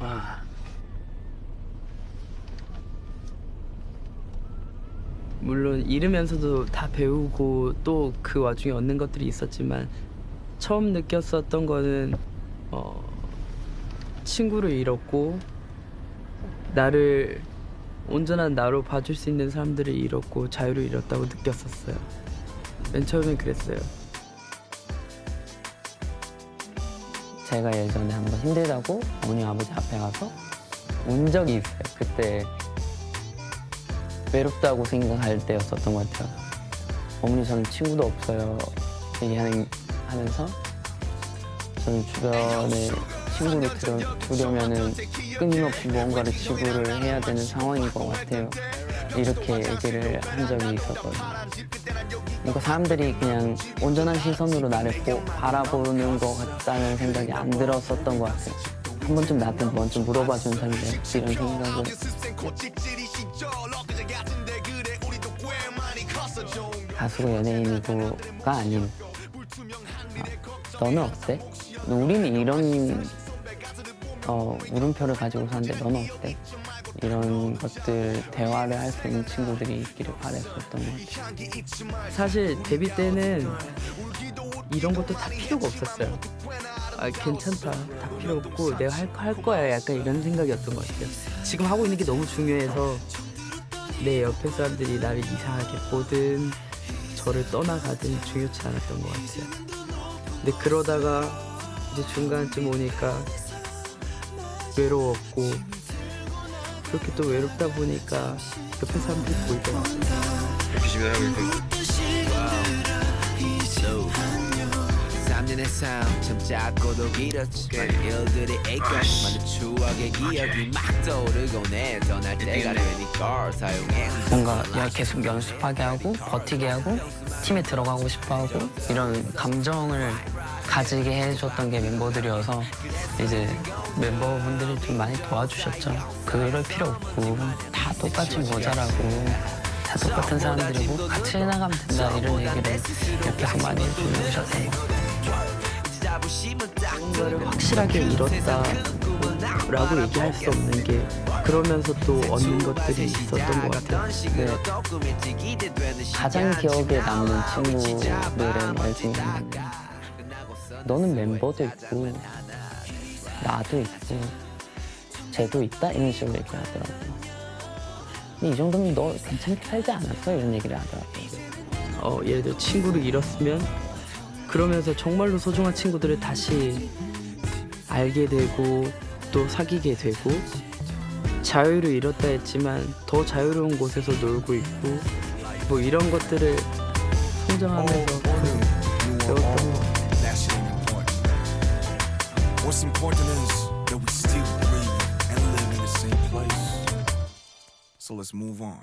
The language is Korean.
아. 물론 잃으면서도 다 배우고 또 그 와중에 얻는 것들이 있었지만 처음 느꼈었던 거는 어, 친구를 잃었고 나를 온전한 나로 봐줄 수 있는 사람들을 잃었고 자유를 잃었다고 느꼈었어요. 맨 처음엔 그랬어요. 제가 예전에 한번 힘들다고 어머니 아버지 앞에 가서 운 적이 있어요. 그때 외롭다고 생각할 때였었던 것 같아요. 어머니 저는 친구도 없어요. 얘기하는 하면서 저는 주변에 친구를 들여, 두려면은 끊임없이 무언가를 지불을 해야 되는 상황인 것 같아요. 이렇게 얘기를 한 적이 있었거든요. 뭔가 사람들이 그냥 온전한 시선으로 나를 보, 바라보는 것 같다는 생각이 안 들었었던 것 같아요. 한 번쯤 나한테 먼저 물어봐 준 사람이 이런 생각을 가수고 연예인이고가 아닌 아, 너는 어때? 우리는 이런 어, 물음표를 가지고 사는데 너는 어때? 이런 것들 대화를 할 수 있는 친구들이 있기를 바랬었던 것 같아요. 사실 데뷔 때는 이런 것도 다 필요가 없었어요. 아 괜찮다, 다 필요 없고 내가 할, 할 거야 약간 이런 생각이었던 것 같아요. 지금 하고 있는 게 너무 중요해서 내 옆에 사람들이 나를 이상하게 보든 저를 떠나가든 중요치 않았던 것 같아요. 근데 그러다가 이제 중간쯤 오니까 외로웠고 그렇게 또 외롭다 보니까 옆에 사람들이 보이더라고요. 열심히 하고 있고 3년의 삶참 짧고도 길었지만 일들이 있고 많은 추억의 기억이 막 떠오르곤 해 떠날 때가 되니까 사용해. 뭔가 야 계속 연습하게 하고 버티게 하고 팀에 들어가고 싶어하고 이런 감정을 가지게 해줬던 게 멤버들이어서 이제 멤버분들이 좀 많이 도와주셨죠. 그럴 필요 없고 다 똑같이 모자라고 다 똑같은 사람들이고 같이 해나가면 된다 이런 얘기를 옆에서 많이 해주셨던 것 같아요. 뭔가를 확실하게 잃었다라고 얘기할 수 없는 게 그러면서 또 얻는 것들이 있었던 것 같아요. 네. 가장 기억에 남는 중에 하나는 너는 멤버도 있고 나도 있고 쟤도 있다 이런 식으로 얘기하더라고요. 근데 이 정도면 너 괜찮게 살지 않았어? 이런 얘기를 하더라고요. 어, 예를 들어 친구를 잃었으면 그러면서 정말로 소중한 친구들을 다시 알게 되고 또 사귀게 되고 자유를 잃었다 했지만 더 자유로운 곳에서 놀고 있고 뭐 이런 것들을 성장하면서 배웠던 것 같아요. What's important is that we still breathe and live in the same place. So let's move on.